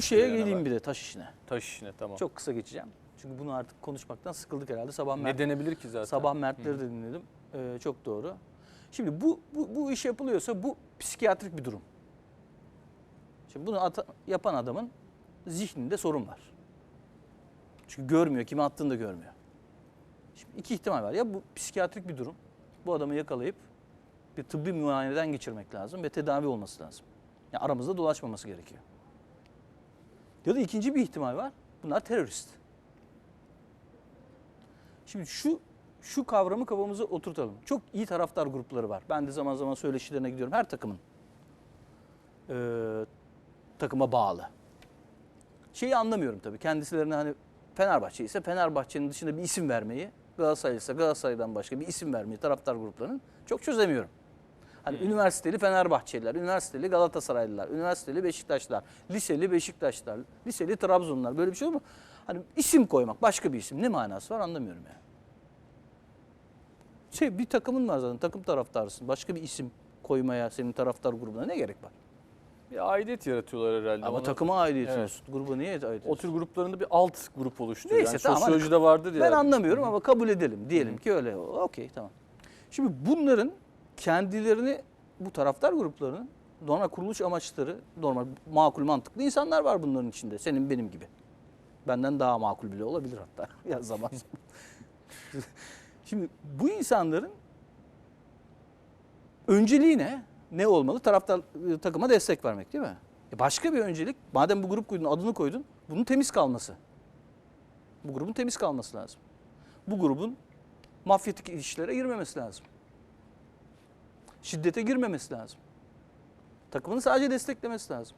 şeye yana geleyim bir de taş işine. Taş işine tamam. Çok kısa geçeceğim. Çünkü bunu artık konuşmaktan sıkıldık herhalde. Sabah ne Mert, denebilir ki zaten? sabah Mertleri de dinledim. Ee, çok doğru. Şimdi bu, bu, bu iş yapılıyorsa bu psikiyatrik bir durum. Şimdi bunu ata- yapan adamın zihninde sorun var. Çünkü görmüyor, kime attığını da görmüyor. Şimdi iki ihtimal var. Ya bu psikiyatrik bir durum. Bu adamı yakalayıp bir tıbbi muayeneden geçirmek lazım ve tedavi olması lazım. Yani aramızda dolaşmaması gerekiyor. Ya da ikinci bir ihtimal var. Bunlar terörist. Şimdi şu şu kavramı kafamıza oturtalım. Çok iyi taraftar grupları var. Ben de zaman zaman söyleşilerine gidiyorum. Her takımın eee, takıma bağlı. Şeyi anlamıyorum tabii. Kendisilerine hani Fenerbahçe ise Fenerbahçe'nin dışında bir isim vermeyi, Galatasaray ise Galatasaray'dan başka bir isim vermeyi taraftar gruplarının çok çözemiyorum. Hani üniversiteli Fenerbahçeliler, üniversiteli Galatasaraylılar, üniversiteli Beşiktaşlılar, liseli Beşiktaşlılar, liseli Trabzonlular böyle bir şey olur mu? Hani isim koymak, başka bir isim ne manası var anlamıyorum yani. Şey bir takımın var zaten, takım taraftarısın. Başka bir isim koymaya senin taraftar grubuna ne gerek var? Bir aidiyet yaratıyorlar herhalde. Ama Ona- takıma ait Evet. Gruba niye ediyorsun? O tür gruplarında bir alt grup oluşturuyor. Neyse, yani tamam, sosyolojide vardır ya. Ben anlamıyorum ama kabul edelim. Diyelim ki öyle. Okey tamam. Şimdi bunların kendilerini bu taraftar gruplarının normal kuruluş amaçları normal makul mantıklı insanlar var bunların içinde. Senin benim gibi. Benden daha makul bile olabilir hatta ya zaman. zaman. Şimdi bu insanların önceliği ne? Ne olmalı? Taraftar e, takıma destek vermek değil mi? E başka bir öncelik madem bu grup koydun adını koydun bunun temiz kalması. Bu grubun temiz kalması lazım. Bu grubun mafyatik işlere girmemesi lazım. Şiddete girmemesi lazım. Takımını sadece desteklemesi lazım.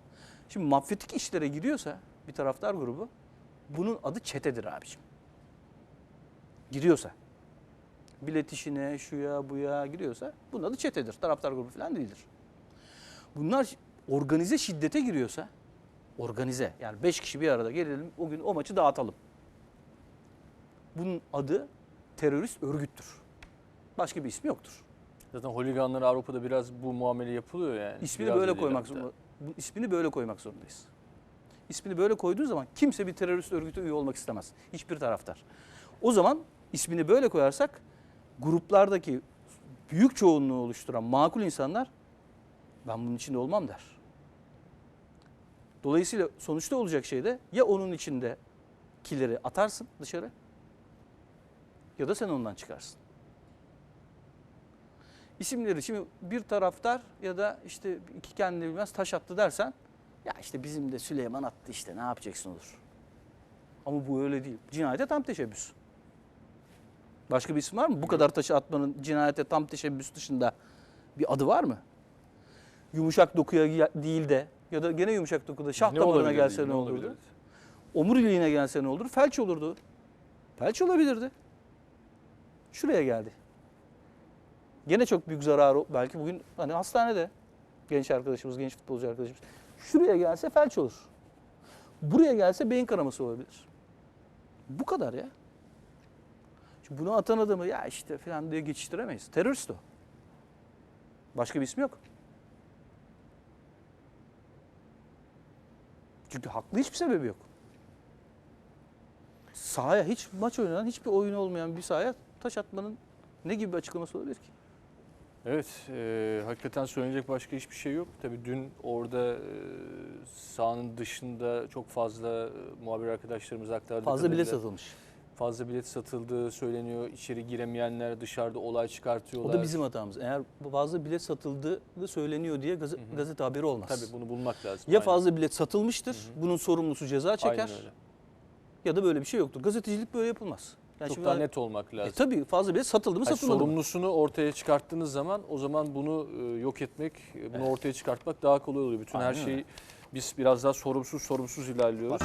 Şimdi mafyatik işlere giriyorsa bir taraftar grubu bunun adı çetedir abiciğim. Giriyorsa. Bilet işine, şuya, buya giriyorsa bunun adı çetedir. Taraftar grubu falan değildir. Bunlar organize şiddete giriyorsa, organize yani beş kişi bir arada gelelim o gün o maçı dağıtalım. Bunun adı terörist örgüttür. Başka bir ismi yoktur. Zaten holiganlara Avrupa'da biraz bu muamele yapılıyor yani. İsmini Biraz böyle koymak zorunda. İsmini böyle koymak zorundayız. İsmini böyle koyduğun zaman kimse bir terörist örgüte üye olmak istemez. Hiçbir taraftar. O zaman ismini böyle koyarsak gruplardaki büyük çoğunluğu oluşturan makul insanlar ben bunun içinde olmam der. Dolayısıyla sonuçta olacak şey de ya onun içindekileri atarsın dışarı ya da sen ondan çıkarsın. İsimleri şimdi bir taraftar ya da işte iki kendini bilmez taş attı dersen ya işte bizim de Süleyman attı işte ne yapacaksın olur. Ama bu öyle değil. Cinayete tam teşebbüs. Başka bir isim var mı? Bu kadar taşı atmanın cinayete tam teşebbüs dışında bir adı var mı? Yumuşak dokuya değil de ya da gene yumuşak dokuda şah Ne damarına gelse ne olurdu? olabilir? Omuriliğine gelse ne olur? Felç olurdu. Felç olabilirdi. Şuraya geldi. Gene çok büyük zararı belki bugün hani hastanede genç arkadaşımız, genç futbolcu arkadaşımız. Şuraya gelse felç olur. Buraya gelse beyin kanaması olabilir. Bu kadar ya. Şimdi bunu atan adamı ya işte falan diye geçiştiremeyiz. Terörist o. Başka bir ismi yok. Çünkü haklı hiçbir sebebi yok. Sahaya hiç maç oynanan, hiçbir oyun olmayan bir sahaya taş atmanın ne gibi bir açıklaması olabilir ki? Evet, e, hakikaten söylenecek başka hiçbir şey yok. Tabii dün orada e, sahanın dışında çok fazla e, muhabir arkadaşlarımız aktardı. Fazla bilet satılmış. Fazla bilet satıldığı söyleniyor. İçeri giremeyenler dışarıda olay O çıkartıyorlar. da bizim hatamız. Eğer fazla bilet satıldığı söyleniyor diye gazete, Hı hı. gazete haberi olmaz. Tabii bunu bulmak lazım. Ya Aynen. fazla bilet satılmıştır, bunun sorumlusu ceza çeker Aynen öyle. ya da böyle bir şey yoktur. Gazetecilik böyle yapılmaz. Yani Çok daha net olmak E lazım. tabii fazla bilet satıldı mı Hayır, satılmadı mı? sorumlusunu ortaya çıkarttığınız zaman o zaman bunu e, yok etmek, e, bunu ortaya çıkartmak daha kolay oluyor. Bütün her Aynen şeyi öyle. biz biraz daha sorumsuz sorumsuz ilerliyoruz.